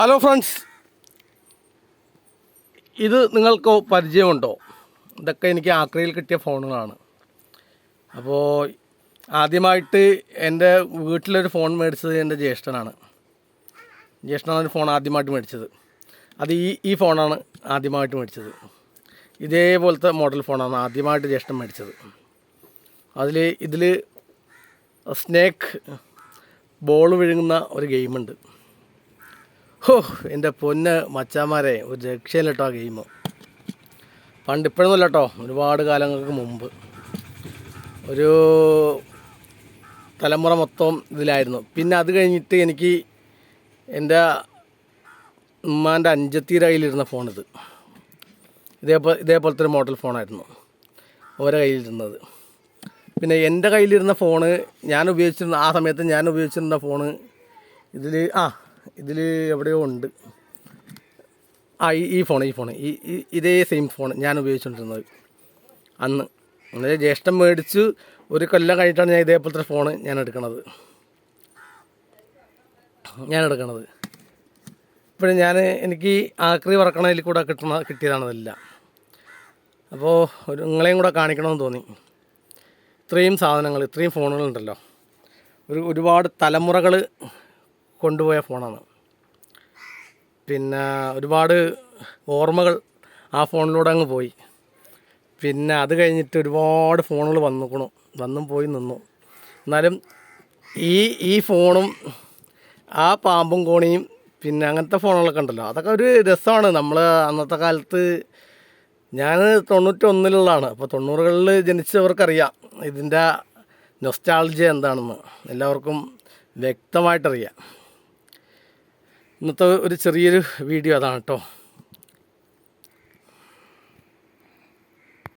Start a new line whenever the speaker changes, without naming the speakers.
Hello friends ഇത് നിങ്ങൾക്ക് പരിചയമുണ്ടോ? ഇതൊക്കെ എനിക്ക് ആക്രയിൽ കിട്ടിയ ഫോണുകളാണ്. അപ്പോൾ ആദ്യമായിട്ട് എന്റെ വീട്ടിലൊരു ഫോൺ മേടിച്ചത് എന്റെ ജ്യേഷ്ഠനാണ്. ജ്യേഷ്ഠനാണ് ഒരു ഫോൺ ആദ്യമായിട്ട് മേടിച്ചത്. അത് ഈ ഈ ഫോണാണ് ആദ്യമായിട്ട് മേടിച്ചത്. ഇതേപോലത്തെ മോഡൽ ഫോണാണ് ആദ്യമായിട്ട് ജ്യേഷ്ഠൻ മേടിച്ചത്. അതിൽ ഇതിൽ സ്നേക്ക് ബോൾ വിഴുങ്ങുന്ന ഒരു ഗെയിമുണ്ട്. ഹോ എന്റെ പൊന്ന് മച്ചാമാരെ ഒരു രക്ഷയില്ല കേട്ടോ ആ ഗെയിം പണ്ട് കേട്ടോ ഒരുപാട് കാലങ്ങൾക്ക് മുമ്പ്. ഒരു തലമുറ മൊത്തം ഇതിലായിരുന്നു. പിന്നെ അത് കഴിഞ്ഞിട്ട് എനിക്ക് എന്റെ ഉമ്മാന്റെ അഞ്ചത്തിയുടെ കയ്യിലിരുന്ന ഫോണിത്. ഇതേപോലെ ഇതേപോലത്തെ ഒരു മോഡൽ ഫോണായിരുന്നു ഓരോ കയ്യിലിരുന്നത്. പിന്നെ എന്റെ കയ്യിലിരുന്ന ഫോണ് ഞാൻ ഉപയോഗിച്ചിരുന്ന ആ സമയത്ത് ഞാൻ ഉപയോഗിച്ചിരുന്ന ഫോണ് ഇതിൽ ആ ഇതിൽ എവിടെയോ ഉണ്ട്. ആ ഈ ഈ ഫോൺ ഈ ഫോൺ ഈ ഇതേ സെയിം ഫോൺ ഞാൻ ഉപയോഗിച്ചുകൊണ്ടിരുന്നത് അന്ന്. അതായത് ജ്യേഷ്ഠം മേടിച്ച് ഒരു കൊല്ലം കഴിഞ്ഞിട്ടാണ് ഞാൻ ഇതേപോലത്തെ ഫോൺ ഞാൻ എടുക്കണത്. ഞാൻ എടുക്കണത്. ഇപ്പോഴും ഞാൻ എനിക്ക് ആക്രി വറക്കണതിൽ കൂടെ കിട്ടണ കിട്ടിയതാണ് ഇതെല്ലാം അപ്പോൾ ഒരു നിങ്ങളെയും കൂടെ കാണിക്കണമെന്ന് തോന്നി. ഇത്രയും സാധനങ്ങൾ ഇത്രയും ഫോണുകളുണ്ടല്ലോ. ഒരു ഒരുപാട് തലമുറകൾ കൊണ്ടുപോയ ഫോണാണ്. പിന്നെ ഒരുപാട് ഓർമ്മകൾ ആ ഫോണിലൂടെ അങ്ങ് പോയി. പിന്നെ അത് കഴിഞ്ഞിട്ട് ഒരുപാട് ഫോണുകൾ വന്നുക്കണു. വന്നും പോയി നിന്നു. എന്നാലും ഈ ഈ ഫോണും ആ പാമ്പും കോണിയും പിന്നെ അങ്ങനത്തെ ഫോണുകളൊക്കെ ഉണ്ടല്ലോ. അതൊക്കെ ഒരു രസമാണ്. നമ്മൾ അന്നത്തെ കാലത്ത് ഞാൻ തൊണ്ണൂറ്റൊന്നിലുള്ളതാണ്. അപ്പോൾ തൊണ്ണൂറുകളിൽ ജനിച്ചവർക്കറിയാം ഇതിന്റെ നൊസ്റ്റാൾജിയ എന്താണെന്ന്. എല്ലാവർക്കും വ്യക്തമായിട്ടറിയാം. ഇന്നത്തെ ഒരു ചെറിയൊരു വീഡിയോ അതാണ് കേട്ടോ.